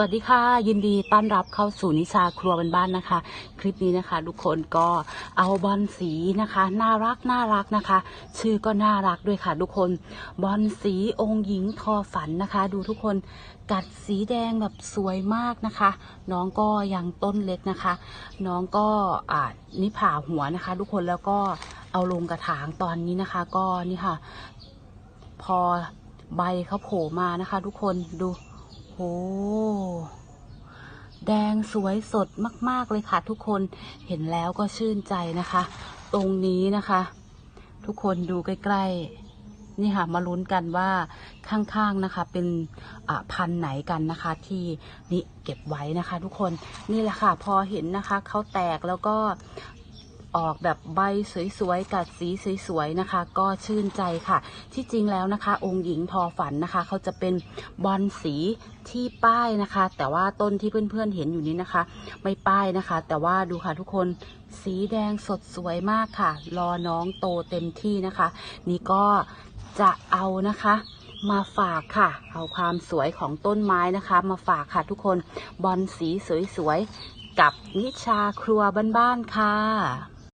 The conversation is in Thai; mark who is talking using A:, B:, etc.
A: วัสดีค่ะ ยินดีต้อนรับเข้าสู่นิชาครัวบ้านๆนะคะ คลิปนี้นะคะ ทุกคนก็เอาบอลสีนะคะ น่ารักน่ารักนะคะ ชื่อก็น่ารักด้วยค่ะ ทุกคนบอลสีองค์หญิงทอฝันนะคะ ดูทุกคนกัดสีแดงแบบสวยมากนะคะ น้องก็ยังต้นเล็กนะคะ น้องก็อ่านี่ผ่าหัวนะคะ ทุกคนแล้วก็เอาลงกระถางตอนนี้นะคะ ก็นี่ค่ะ พอใบเขาโผล่มานะคะ ทุกคนดูโห แดงสวยสดมาก ๆ เลยค่ะทุกคนเห็นแล้วก็ชื่นใจนะคะ ตรงนี้นะคะ ทุกคนดูใกล้ ๆ นี่ค่ะมาลุ้นกันว่าข้าง ๆ นะคะ เป็นพันธุ์ไหนกันนะคะ ที่นี่เก็บไว้นะคะ ทุกคนนี่แหละค่ะ พอเห็นนะคะเขาแตกแล้วก็ ออกแบบใบสวยๆ กัดสีสวยๆนะคะ ก็ชื่นใจค่ะ ที่จริงแล้วนะคะ องค์หญิงทอฝันนะคะ เขาจะเป็นบอลสีที่ป้ายนะคะ แต่ว่าต้นที่เพื่อนๆเห็นอยู่นี้นะคะ ไม่ป้ายนะคะ แต่ว่าดูค่ะทุกคนสีแดงสดสวยมากค่ะ รอน้องโตเต็มที่นะคะ นี่ก็จะเอานะคะมาฝากค่ะ เอาความสวยของต้นไม้นะคะ มาฝากค่ะทุกคนบอลสีสวยๆ กับนิชาครัวบ้านๆค่ะ